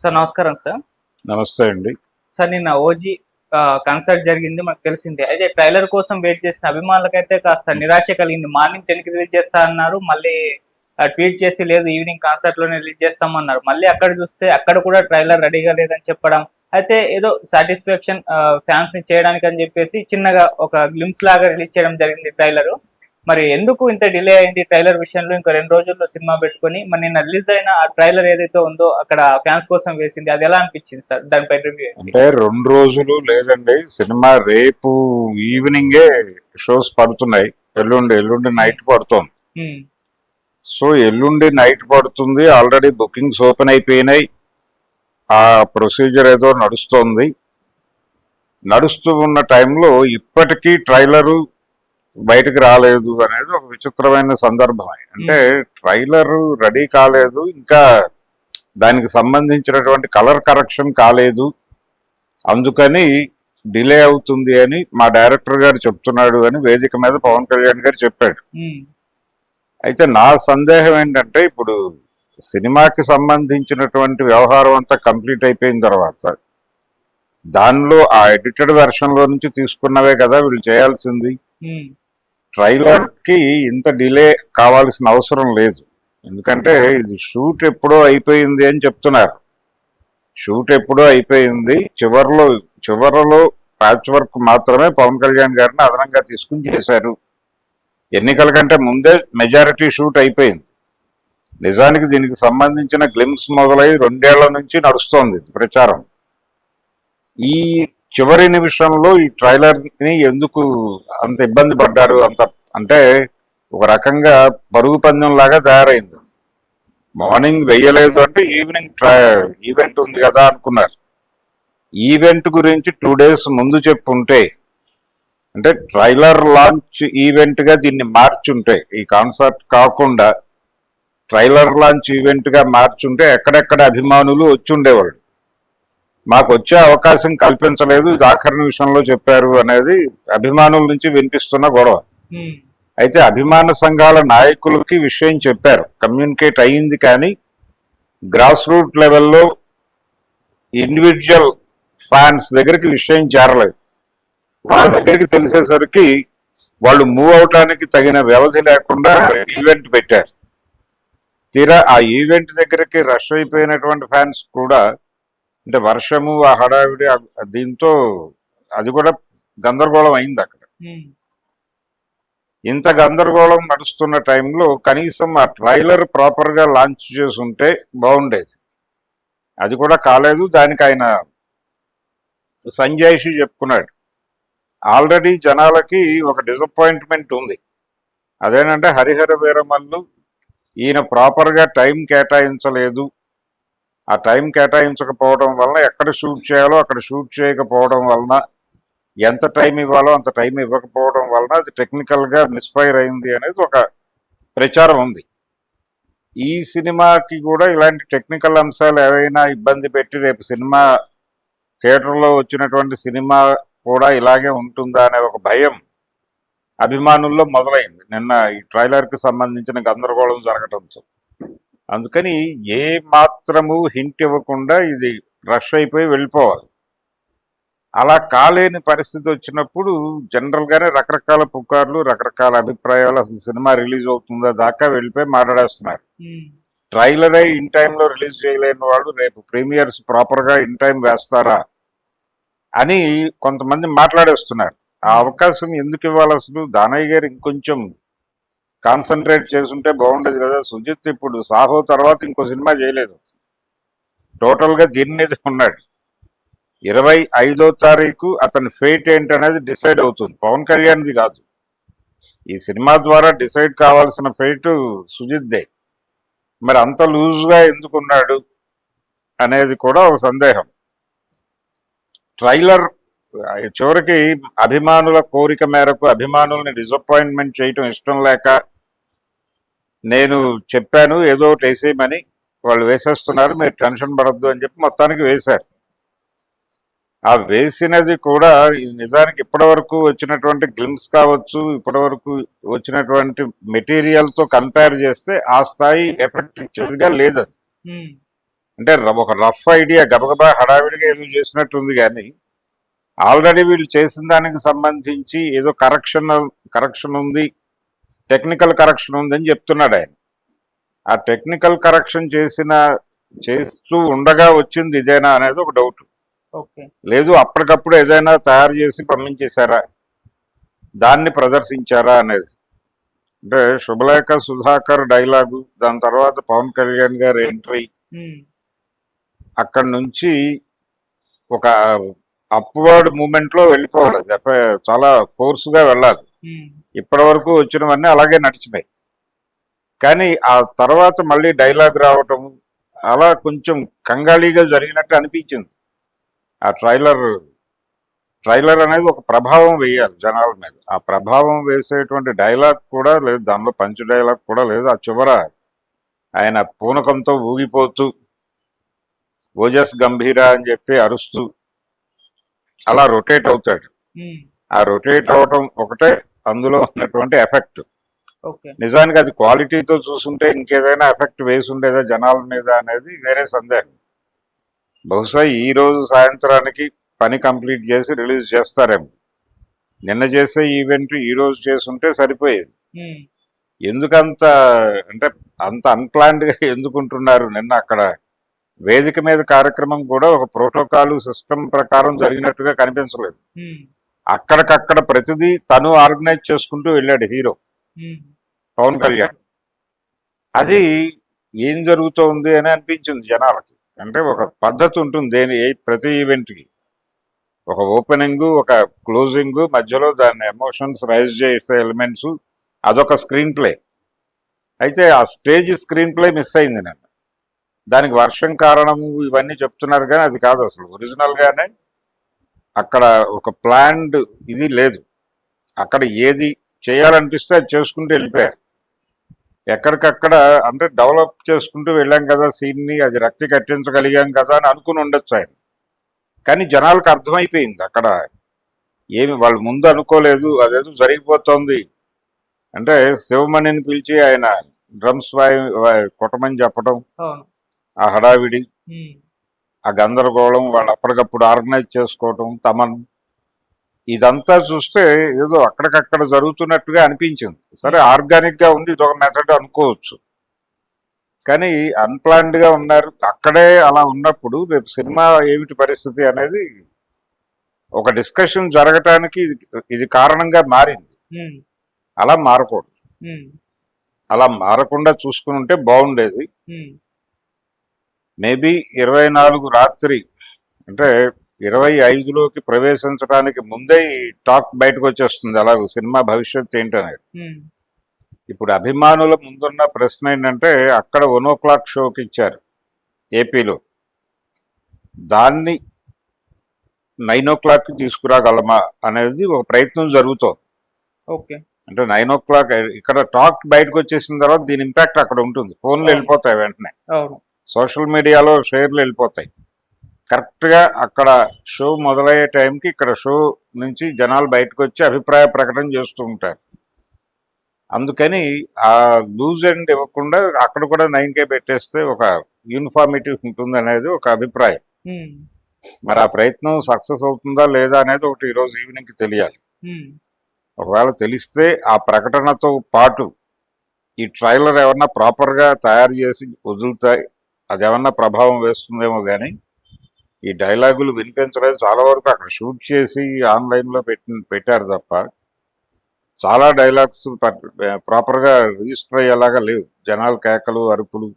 Sir నమస్కారం sir. నమస్తే అండి. సార్ నిన్న ఓజీ కన్సర్ట్ జరిగింది మాకు తెలిసిందే. అయితే ట్రైలర్ కోసం వెయిట్ చేసిన అభిమానులకైతే కాస్త నిరాశ కలిగింది. మార్నింగ్ టెన్కి రిలీజ్ చేస్తా అన్నారు. మళ్ళీ ట్వీట్ చేసి లేదు ఈవినింగ్ కాన్సర్ట్లోనే రిలీజ్ చేస్తామన్నారు మళ్ళీ అక్కడ చూస్తే అక్కడ కూడా ట్రైలర్ రెడీగా లేదని చెప్పడం. అయితే ఏదో సాటిస్ఫాక్షన్ ఫ్యాన్స్ని చేయడానికి అని చెప్పేసి చిన్నగా ఒక గ్లిమ్స్ లాగా రిలీజ్ చేయడం జరిగింది ట్రైలర్. మరి ఎందుకు ఇంత డిలే అయింది ట్రైలర్ విషయంలో? ఇంకా రెండు రోజుల్లో సినిమా పెట్టుకొని మరి నిన్న రిలీజ్ అయిన ఆ ట్రైలర్ ఏదైతే ఉందో అక్కడ ఫ్యాన్స్ కోసం వేసింది అది ఎలా అనిపించింది సార్? దానిపై రివ్యూ అంటే రెండు రోజులు లేదండి. సినిమా రేపు ఈవినింగే షోస్ పడుతున్నాయి. ఎల్లుండి ఎల్లుండి నైట్ పడుతోంది. సో ఎల్లుండి నైట్ పడుతుంది. ఆల్రెడీ బుకింగ్స్ ఓపెన్ అయిపోయినాయి. ఆ ప్రొసీజర్ ఏదో నడుస్తోంది. నడుస్తూ ఉన్న టైంలో ఇప్పటికీ ట్రైలరు బయటకు రాలేదు అనేది ఒక విచిత్రమైన సందర్భం. అంటే ట్రైలర్ రెడీ కాలేదు ఇంకా దానికి సంబంధించినటువంటి కలర్ కరెక్షన్ కాలేదు. అందుకని డిలే అవుతుంది అని మా డైరెక్టర్ గారు చెప్తున్నాడు అని వేదిక మీద పవన్ కళ్యాణ్ గారు చెప్పాడు. అయితే నా సందేహం ఏంటంటే ఇప్పుడు సినిమాకి సంబంధించినటువంటి వ్యవహారం అంతా కంప్లీట్ అయిపోయిన తర్వాత దానిలో ఆ ఎడిటెడ్ వెర్షన్లో నుంచి తీసుకున్నవే కదా వీళ్ళు చేయాల్సింది. ట్రైలర్కి ఇంత డిలే కావాల్సిన అవసరం లేదు. ఎందుకంటే ఇది షూట్ ఎప్పుడో అయిపోయింది అని చెప్తున్నారు. షూట్ ఎప్పుడో అయిపోయింది. చివరిలో చివరిలో ప్యాచ్ వర్క్ మాత్రమే పవన్ కళ్యాణ్ గారిని అదనంగా తీసుకుని చేశారు. ఎన్నికల కంటే ముందే మెజారిటీ షూట్ అయిపోయింది. నిజానికి దీనికి సంబంధించిన గ్లిమ్స్ మొదలై రెండేళ్ళ నుంచి నడుస్తోంది ఇది ప్రచారం. ఈ చివరి నిమిషంలో ఈ ట్రైలర్ని ఎందుకు అంత ఇబ్బంది పడ్డారు? అంత అంటే ఒక రకంగా పరుగు పందెం లాగా తయారైంది. మార్నింగ్ వెయ్యలేదు అంటే ఈవినింగ్ ఈవెంట్ ఉంది కదా అనుకున్నారు. ఈవెంట్ గురించి టూ డేస్ ముందు చెప్పుంటే అంటే ట్రైలర్ లాంచ్ ఈవెంట్గా దీన్ని మార్చుంటే ఈ కాన్సర్ట్ కాకుండా ట్రైలర్ లాంచ్ ఈవెంట్గా మార్చుంటే ఎక్కడెక్కడ అభిమానులు వచ్చి ఉండేవాళ్ళు మాకు వచ్చే అవకాశం కల్పించలేదు. ఇది ఆఖరి నిమిషంలో చెప్పారు అనేది అభిమానుల నుంచి వినిపిస్తున్న గొడవ. అయితే అభిమాన సంఘాల నాయకులకి విషయం చెప్పారు. కమ్యూనికేట్ అయ్యింది కానీ గ్రాస్ రూట్ లెవెల్లో ఇండివిజువల్ ఫ్యాన్స్ దగ్గరికి విషయం చేరలేదు. వాళ్ళ దగ్గరికి తెలిసేసరికి వాళ్ళు మూవ్ అవటానికి తగిన వ్యవధి లేకుండా ఈవెంట్ పెట్టారు. తీరా ఆ ఈవెంట్ దగ్గరికి రష్ అయిపోయినటువంటి ఫ్యాన్స్ కూడా అంటే వర్షము ఆ హడావిడి దీంతో అది కూడా గందరగోళం అయింది అక్కడ. ఇంత గందరగోళం నడుస్తున్న టైంలో కనీసం ఆ ట్రైలర్ ప్రాపర్గా లాంచ్ చేసి ఉంటే బాగుండేది. అది కూడా కాలేదు దానికి ఆయన సంజయ్షి చెప్పుకున్నాడు. ఆల్రెడీ జనాలకి ఒక డిసప్పాయింట్మెంట్ ఉంది. అదేనంటే హరిహర వీరమల్లు ఈయన ప్రాపర్గా టైం కేటాయించలేదు. ఆ టైం కేటాయించకపోవడం వలన ఎక్కడ షూట్ చేయాలో అక్కడ షూట్ చేయకపోవడం వలన ఎంత టైం ఇవ్వాలో అంత టైం ఇవ్వకపోవడం వలన అది టెక్నికల్గా మిస్ఫైర్ అయింది అనేది ఒక ప్రచారం ఉంది. ఈ సినిమాకి కూడా ఇలాంటి టెక్నికల్ అంశాలు ఏవైనా ఇబ్బంది పెట్టి రేపు సినిమా థియేటర్లో వచ్చినటువంటి సినిమా కూడా ఇలాగే ఉంటుందా అనే ఒక భయం అభిమానుల్లో మొదలైంది. నిన్న ఈ ట్రైలర్కి సంబంధించిన గందరగోళం జరగటంతో. అందుకని ఏ మాత్రము హింట్ ఇవ్వకుండా ఇది రష్ అయిపోయి వెళ్ళిపోవాలి. అలా కాలేని పరిస్థితి వచ్చినప్పుడు జనరల్ గానే రకరకాల పుకార్లు రకరకాల అభిప్రాయాలు అసలు సినిమా రిలీజ్ అవుతుందా దాకా వెళ్ళిపోయి మాట్లాడేస్తున్నారు. ట్రైలర్ అయి ఇన్ టైంలో రిలీజ్ చేయలేని వాళ్ళు రేపు ప్రీమియర్స్ ప్రాపర్గా ఇన్ టైం వేస్తారా అని కొంతమంది మాట్లాడేస్తున్నారు. ఆ అవకాశం ఎందుకు ఇవ్వాలి అసలు? దానయ్య గారు ఇంకొంచెం కాన్సన్ట్రేట్ చేసుంటే బాగుండేది కదా. సుజిత్ ఇప్పుడు సాహో తర్వాత ఇంకో సినిమా చేయలేదు. టోటల్గా దీని మీద ఉన్నాడు. ఇరవై ఐదో తారీఖు అతని ఫేట్ ఏంటనేది డిసైడ్ అవుతుంది. పవన్ కళ్యాణ్ది కాదు. ఈ సినిమా ద్వారా డిసైడ్ కావాల్సిన ఫేట్ సుజిత్దే. మరి అంత లూజ్గా ఎందుకున్నాడు అనేది కూడా ఒక సందేహం. ట్రైలర్ చివరికి అభిమానుల కోరిక మేరకు అభిమానుల్ని డిసప్పాయింట్మెంట్ చేయటం ఇష్టం లేక నేను చెప్పాను ఏదో ఒకటి వేసేయమని. వాళ్ళు వేసేస్తున్నారు మీరు టెన్షన్ పడద్దు అని చెప్పి మొత్తానికి వేశారు. ఆ వేసినది కూడా నిజానికి ఇప్పటివరకు వచ్చినటువంటి గ్లిమ్స్ కావచ్చు ఇప్పటివరకు వచ్చినటువంటి మెటీరియల్తో కంపేర్ చేస్తే ఆ స్థాయి ఎఫెక్ట్ ఇచ్చేదిగా లేదు అది. అంటే ఒక రఫ్ ఐడియా గబగబా హడావిడిగా ఏదో చేసినట్టుంది కానీ ఆల్రెడీ వీళ్ళు చేసిన దానికి సంబంధించి ఏదో కరెక్షన్ కరెక్షన్ ఉంది టెక్నికల్ కరెక్షన్ ఉంది అని చెప్తున్నాడు ఆయన. ఆ టెక్నికల్ కరెక్షన్ చేసిన చేస్తూ ఉండగా వచ్చింది ఇదేనా అనేది ఒక డౌట్. లేదు అప్పటికప్పుడు ఏదైనా తయారు చేసి పంపించేశారా? దాన్ని ప్రదర్శించారా అనేది. అంటే శుభలేఖ సుధాకర్ డైలాగు దాని తర్వాత పవన్ కళ్యాణ్ గారి ఎంట్రీ. అక్కడ నుంచి ఒక అప్వర్డ్ మూమెంట్లో వెళ్ళిపోవాలి చాలా ఫోర్స్గా వెళ్ళాలి. ఇప్పటి వరకు వచ్చినవన్నీ అలాగే నడిచినాయి. కానీ ఆ తర్వాత మళ్ళీ డైలాగ్ రావటం అలా కొంచెం కంగాళీగా జరిగినట్టు అనిపించింది. ఆ ట్రైలర్ ట్రైలర్ అనేది ఒక ప్రభావం వేయాలి జనాల మీద. ఆ ప్రభావం వేసేటువంటి డైలాగ్ కూడా లేదు దానిలో పంచ్ డైలాగ్ కూడా లేదు. ఆ చివర ఆయన పూనకంతో ఊగిపోతూ ఓజస్ గంభీర అని చెప్పి అరుస్తూ అలా రొటేట్ అవుతాడు. ఆ రొటేట్ అవటం ఒకటే అందులో ఉన్నటువంటి ఎఫెక్ట్. నిజానికి అది క్వాలిటీతో చూసుంటే ఇంకేదైనా ఎఫెక్ట్ వేసి ఉండేదా జనాల మీద అనేది వేరే సందేహం. బహుశా ఈ రోజు సాయంత్రానికి పని కంప్లీట్ చేసి రిలీజ్ చేస్తారేమో. నిన్న చేసే ఈవెంట్ ఈ రోజు చేసుంటే సరిపోయేది. ఎందుకంత అంటే అంత అన్ప్లాన్డ్గా ఎందుకుంటున్నారు నిన్న అక్కడ? వేదిక మీద కార్యక్రమం కూడా ఒక ప్రోటోకాల్ సిస్టమ్ ప్రకారం జరిగినట్టుగా కనిపించలేదు. అక్కడికక్కడ ప్రతిదీ తను ఆర్గనైజ్ చేసుకుంటూ వెళ్ళాడు హీరో. పవన్ కళ్యాణ్. అది ఏం జరుగుతోంది అని అనిపించింది జనాలకి. అంటే ఒక పద్ధతి ఉంటుంది దేని ప్రతి ఈవెంట్కి. ఒక ఓపెనింగ్ ఒక క్లోజింగ్ మధ్యలో దాని ఎమోషన్స్ రైజ్ చేసే ఎలిమెంట్స్ అదొక స్క్రీన్ ప్లే. అయితే ఆ స్టేజ్ స్క్రీన్ ప్లే మిస్ అయింది నన్ను. దానికి వర్షం కారణము ఇవన్నీ చెప్తున్నారు కానీ అది కాదు అసలు. ఒరిజినల్ గానే అక్కడ ఒక ప్లాన్డ్ ఇది లేదు. అక్కడ ఏది చేయాలనిపిస్తే అది చేసుకుంటూ వెళ్ళిపోయారు. ఎక్కడికక్కడ అంటే డెవలప్ చేసుకుంటూ వెళ్ళాం కదా సీన్ని అది రక్తి కట్టించగలిగాం కదా అని అనుకుని ఉండొచ్చు ఆయన. కానీ జనాలకు అర్థమైపోయింది అక్కడ ఏమి వాళ్ళు ముందు అనుకోలేదు అదేదో జరిగిపోతోంది. అంటే శివమణిని పిలిచి ఆయన డ్రమ్స్ వాయి కొట్టమని చెప్పడం ఆ హడావిడి. ఆ గందరగోళం వాళ్ళు అప్పటికప్పుడు ఆర్గనైజ్ చేసుకోవటం తమన్ ఇదంతా చూస్తే ఏదో అక్కడికక్కడ జరుగుతున్నట్టుగా అనిపించింది. సరే ఆర్గానిక్గా ఉంది ఇదొక మెథడ్ అనుకోవచ్చు. కానీ అన్ప్లాన్డ్గా ఉన్నారు. అక్కడే అలా ఉన్నప్పుడు రేపు సినిమా ఏమిటి పరిస్థితి అనేది ఒక డిస్కషన్ జరగటానికి ఇది- ఇది కారణంగా మారింది. ఉమ్, అలా మారకూడదు. ఉమ్, అలా మారకుండా చూసుకుని ఉంటే బాగుండేది. మేబీ ఇరవై నాలుగు రాత్రి అంటే ఇరవై ఐదులోకి ప్రవేశించడానికి ముందే ఈ టాక్ బయటకు వచ్చేస్తుంది. అలాగూ సినిమా భవిష్యత్ ఏంటనేది. ఇప్పుడు అభిమానుల ముందున్న ప్రశ్న ఏంటంటే అక్కడ వన్ ఓ క్లాక్ షోకి ఇచ్చారు ఏపీలో. దాన్ని నైన్ ఓ క్లాక్ తీసుకురాగలమా అనేది ఒక ప్రయత్నం జరుగుతోంది. ఓకే. అంటే నైన్ ఓ క్లాక్ ఇక్కడ టాక్ బయటకు వచ్చేసిన తర్వాత దీని ఇంపాక్ట్ అక్కడ ఉంటుంది. ఫోన్లు వెళ్ళిపోతాయి వెంటనే. సోషల్ మీడియాలో షేర్లు వెళ్ళిపోతాయి. కరెక్ట్గా అక్కడ షో మొదలయ్యే టైంకి ఇక్కడ షో నుంచి జనాలు బయటకు వచ్చి అభిప్రాయ ప్రకటన చేస్తూ ఉంటారు. అందుకని ఆ లూజ్ ఎండ్ ఇవ్వకుండా అక్కడ కూడా నైన్ కే పెట్టేస్తే ఒక యూనిఫార్మిటీ ఉంటుంది అనేది ఒక అభిప్రాయం. మరి ఆ ప్రయత్నం సక్సెస్ అవుతుందా లేదా అనేది ఒకటి ఈరోజు ఈవినింగ్కి తెలియాలి. ఒకవేళ తెలిస్తే ఆ ప్రకటనతో పాటు ఈ ట్రైలర్ ఏమన్నా ప్రాపర్గా తయారు చేసి వదులుతాయి అది ఏమన్నా ప్రభావం వేస్తుందేమో కానీ ఈ డైలాగులు వినిపించలేదు చాలా వరకు అక్కడ షూట్ చేసి ఆన్లైన్లో పెట్టి పెట్టారు తప్ప చాలా డైలాగ్స్ ప్రాపర్గా రిజిస్టర్ అయ్యేలాగా లేవు. జనాల కేకలు అరుపులు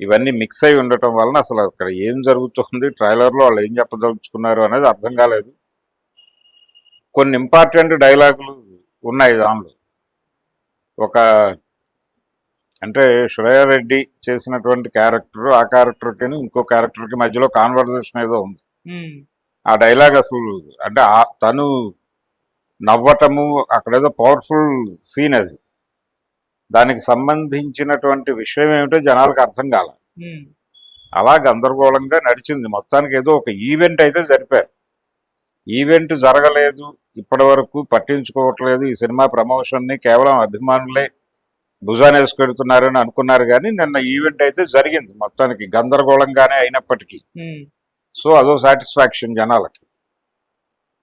ఇవన్నీ మిక్స్ అయి ఉండటం వలన అసలు అక్కడ ఏం జరుగుతుంది ట్రైలర్లో వాళ్ళు ఏం చెప్పదలుచుకున్నారు అనేది అర్థం కాలేదు. కొన్ని ఇంపార్టెంట్ డైలాగులు ఉన్నాయి దానిలో. ఒక అంటే శ్రేయారెడ్డి చేసినటువంటి క్యారెక్టర్ ఆ క్యారెక్టర్కి ఇంకో క్యారెక్టర్కి మధ్యలో కాన్వర్జేషన్ ఏదో ఉంది. ఆ డైలాగ్ అసలు అంటే తను నవ్వటము అక్కడేదో పవర్ఫుల్ సీన్ అది. దానికి సంబంధించినటువంటి విషయం ఏమిటో జనాలకు అర్థం కాల. అలా గందరగోళంగా నడిచింది. మొత్తానికి ఏదో ఒక ఈవెంట్ అయితే జరిపారు. ఈవెంట్ జరగలేదు ఇప్పటి వరకు పట్టించుకోవట్లేదు. ఈ సినిమా ప్రమోషన్ని కేవలం అభిమానులే భుజాన్ని వేసుకెడుతున్నారని అనుకున్నారు కానీ నిన్న ఈవెంట్ అయితే జరిగింది. మొత్తానికి గందరగోళంగానే అయినప్పటికీ. సో అదో సాటిస్ఫాక్షన్ జనాలకి.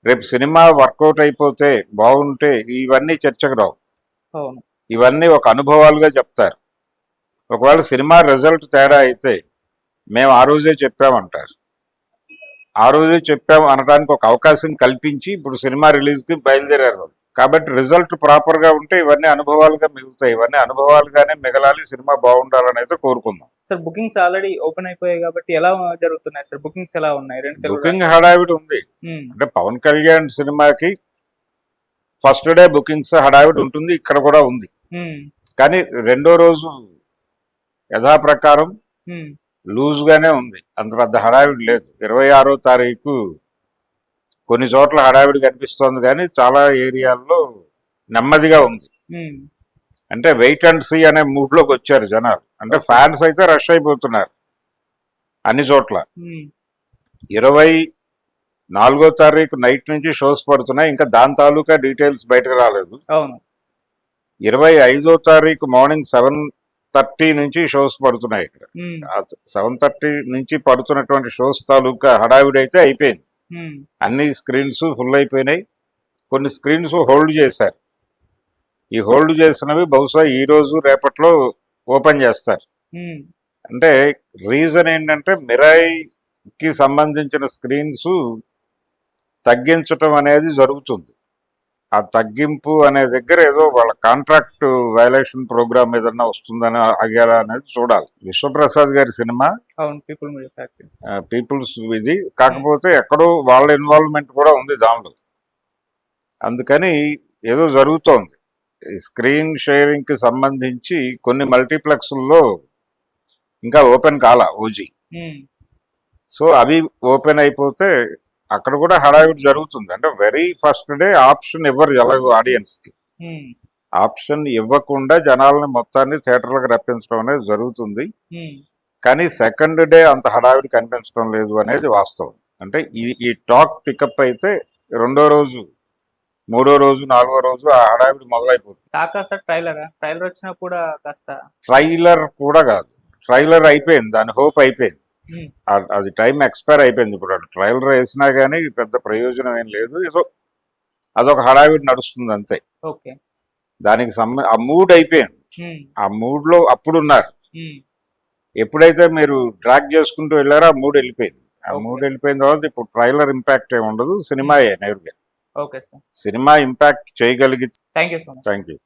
రేపు సినిమా వర్కౌట్ అయిపోతే బాగుంటే ఇవన్నీ చర్చకు రావు. ఇవన్నీ ఒక అనుభవాలుగా చెప్తారు. ఒకవేళ సినిమా రిజల్ట్ తేడా అయితే మేము ఆ రోజే చెప్పామంటారు. ఆ రోజే చెప్పాము అనడానికి ఒక అవకాశం కల్పించి ఇప్పుడు సినిమా రిలీజ్కి బయలుదేరారు వాళ్ళు. కాబట్టి రిజల్ట్ ప్రాపర్గా ఉంటే ఇవన్నీ అనుభవాలుగా మిగులుతాయి. ఇవన్నీ అనుభవాలుగానే మిగలాలి సినిమా బాగుండాలని అయితే కోరుకుందాం. సార్ బుకింగ్స్ ఆల్రెడీ ఓపెన్ అయిపోయాయి కాబట్టి ఎలా జరుగుతున్నాయి సార్? బుకింగ్స్ ఎలా ఉన్నాయి? బుకింగ్ హడావిడి ఉంది. అంటే పవన్ కళ్యాణ్ సినిమాకి ఫస్ట్ డే బుకింగ్స్ హడావిడి ఉంటుంది ఇక్కడ కూడా ఉంది. కానీ రెండో రోజు యథాప్రకారం లూజ్ గానే ఉంది. అంత పెద్ద హడావిడి లేదు. ఇరవై ఆరో తారీఖు కొన్ని చోట్ల హడావిడి కనిపిస్తోంది కానీ చాలా ఏరియాల్లో నెమ్మదిగా ఉంది. అంటే వెయిట్ అండ్ సీ అనే మూడ్లోకి వచ్చారు జనాలు. అంటే ఫ్యాన్స్ అయితే రష్ అయిపోతున్నారు అన్ని చోట్ల. ఇరవై నాలుగో తారీఖు నైట్ నుంచి షోస్ పడుతున్నాయి. ఇంకా దాని తాలూకా డీటెయిల్స్ బయటకు రాలేదు. అవును. ఇరవై ఐదో తారీఖు మార్నింగ్ సెవెన్ థర్టీ నుంచి షోస్ పడుతున్నాయి ఇక్కడ. సెవెన్ థర్టీ నుంచి పడుతున్నటువంటి షోస్ తాలూకా హడావిడి అయితే అయిపోయింది. అన్ని స్క్రీన్స్ ఫుల్ అయిపోయినాయి. కొన్ని స్క్రీన్స్ హోల్డ్ చేశారు. ఈ హోల్డ్ చేసినవి బహుశా ఈ రోజు రేపట్లో ఓపెన్ చేస్తారు. అంటే రీజన్ ఏంటంటే మిరాయికి సంబంధించిన స్క్రీన్స్ తగ్గించటం అనేది జరుగుతుంది. ఆ తగ్గింపు అనే దగ్గర ఏదో వాళ్ళ కాంట్రాక్ట్ వైలేషన్ ప్రోగ్రామ్ ఏదన్నా వస్తుందని ఆగారా అనేది చూడాలి. విశ్వప్రసాద్ గారి సినిమా పీపుల్స్ ఇది. కాకపోతే ఎక్కడో వాళ్ళ ఇన్వాల్వ్మెంట్ కూడా ఉంది దానిలో. అందుకని ఏదో జరుగుతోంది. స్క్రీన్ షేరింగ్కి సంబంధించి కొన్ని మల్టీప్లెక్స్ల్లో ఇంకా ఓపెన్ కాల ఓజీ ఉమ్, సో అవి ఓపెన్ అయిపోతే అక్కడ కూడా హడావిడి జరుగుతుంది. అంటే వెరీ ఫస్ట్ డే ఆప్షన్ ఇవ్వరు ఎలాగో ఆడియన్స్కి. ఆప్షన్ ఇవ్వకుండా జనాలని మొత్తాన్ని థియేటర్లకు రప్పించడం అనేది జరుగుతుంది. కానీ సెకండ్ డే అంత హడావిడి కనిపించడం లేదు అనేది వాస్తవం. అంటే ఈ ఈ టాక్ పికప్ అయితే రెండో రోజు మూడో రోజు నాలుగో రోజు ఆ హడావిడి మొదలైపోతుంది. ట్రైలరా? ట్రైలర్ వచ్చినా కూడా కాస్త ట్రైలర్ కూడా కాదు. ట్రైలర్ అయిపోయింది. దాని హోప్ అయిపోయింది. అది టైం ఎక్స్పైర్ అయిపోయింది ఇప్పుడు. ట్రైలర్ వేసినా కానీ పెద్ద ప్రయోజనం ఏం లేదు. ఏదో అదొక హడావిడి నడుస్తుంది అంతే. ఓకే. దానికి సంబ ఆ మూడ్ అయిపోయింది. ఉమ్, ఆ మూడ్లో అప్పుడు ఉన్నారు ఉమ్, ఎప్పుడైతే మీరు డ్రాగ్ చేసుకుంటూ వెళ్ళారో ఆ మూడ్ వెళ్ళిపోయింది. ఆ. మూడ్ వెళ్ళిపోయిన తర్వాత ఇప్పుడు ట్రైలర్ ఇంపాక్ట్ ఏమి ఉండదు. సినిమాయే నేరుగా. Cinema impact much thank you